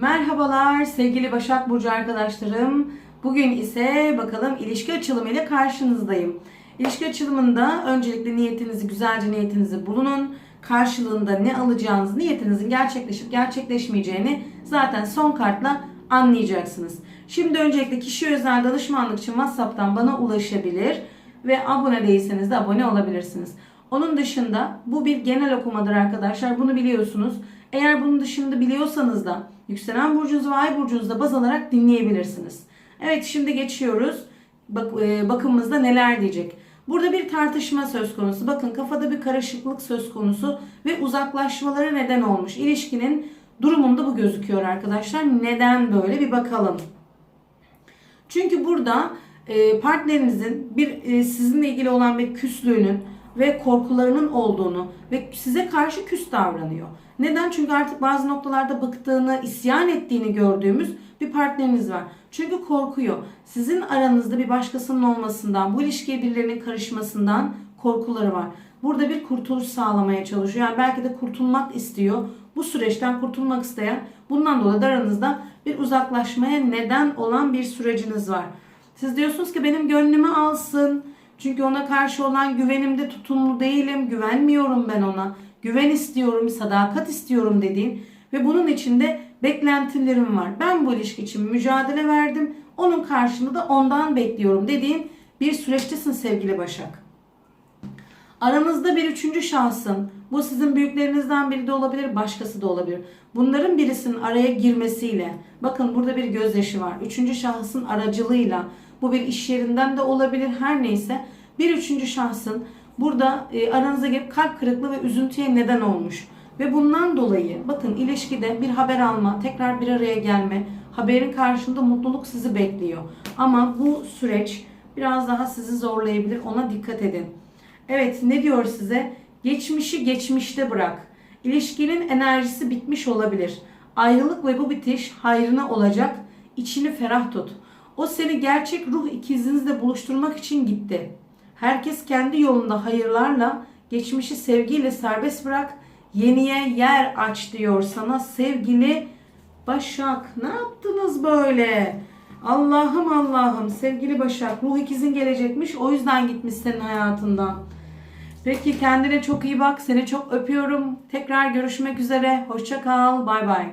Merhabalar sevgili Başak Burcu arkadaşlarım. Bugün ise bakalım ilişki açılımı ile karşınızdayım. İlişki açılımında öncelikle niyetinizi, güzelce niyetinizi bulunun. Karşılığında ne alacağınızı, niyetinizin gerçekleşip gerçekleşmeyeceğini zaten son kartla anlayacaksınız. Şimdi öncelikle kişi özel danışmanlık için WhatsApp'tan bana ulaşabilir ve abone değilseniz de abone olabilirsiniz. Onun dışında bu bir genel okumadır arkadaşlar. Bunu biliyorsunuz. Eğer bunun dışında biliyorsanız da yükselen burcunuzu ve ay burcunuzu da baz alarak dinleyebilirsiniz. Evet şimdi geçiyoruz. Bak, e, bakımımızda neler diyecek. Burada bir tartışma söz konusu. Bakın kafada bir karışıklık söz konusu ve uzaklaşmalara neden olmuş. İlişkinin durumunda bu gözüküyor arkadaşlar. Neden böyle bir bakalım. Çünkü burada e, partnerinizin bir e, sizinle ilgili olan bir küslüğünün ve korkularının olduğunu ve size karşı küs davranıyor. Neden? Çünkü artık bazı noktalarda bıktığını, isyan ettiğini gördüğümüz bir partneriniz var. Çünkü korkuyor. Sizin aranızda bir başkasının olmasından, bu ilişkiye birilerinin karışmasından korkuları var. Burada bir kurtuluş sağlamaya çalışıyor. Yani belki de kurtulmak istiyor. Bu süreçten kurtulmak isteyen, bundan dolayı da aranızda bir uzaklaşmaya neden olan bir süreciniz var. Siz diyorsunuz ki benim gönlümü alsın. Çünkü ona karşı olan güvenimde tutumlu değilim. Güvenmiyorum ben ona. Güven istiyorum, sadakat istiyorum dediğin ve bunun içinde beklentilerim var. Ben bu ilişki için mücadele verdim. Onun karşılığında da ondan bekliyorum dediğin bir süreçtesin sevgili Başak. Aranızda bir üçüncü şahsın, bu sizin büyüklerinizden biri de olabilir, başkası da olabilir. Bunların birisinin araya girmesiyle, bakın burada bir gözyaşı var. Üçüncü şahsın aracılığıyla, bu bir iş yerinden de olabilir, her neyse. Bir üçüncü şahsın burada e, aranıza girip kalp kırıklığı ve üzüntüye neden olmuş. Ve bundan dolayı bakın ilişkide bir haber alma, tekrar bir araya gelme, haberin karşında mutluluk sizi bekliyor. Ama bu süreç biraz daha sizi zorlayabilir, ona dikkat edin. Evet ne diyor size? Geçmişi geçmişte bırak. İlişkinin enerjisi bitmiş olabilir. Ayrılık ve bu bitiş hayrına olacak. İçini ferah tut. O seni gerçek ruh ikizinizle buluşturmak için gitti. Herkes kendi yolunda hayırlarla, geçmişi sevgiyle serbest bırak. Yeniye yer aç diyor sana sevgili Başak. Ne yaptınız böyle? Allah'ım Allah'ım sevgili Başak ruh ikizin gelecekmiş o yüzden gitmiş senin hayatından. Peki kendine çok iyi bak. Seni çok öpüyorum. Tekrar görüşmek üzere. Hoşça kal. Bay bay.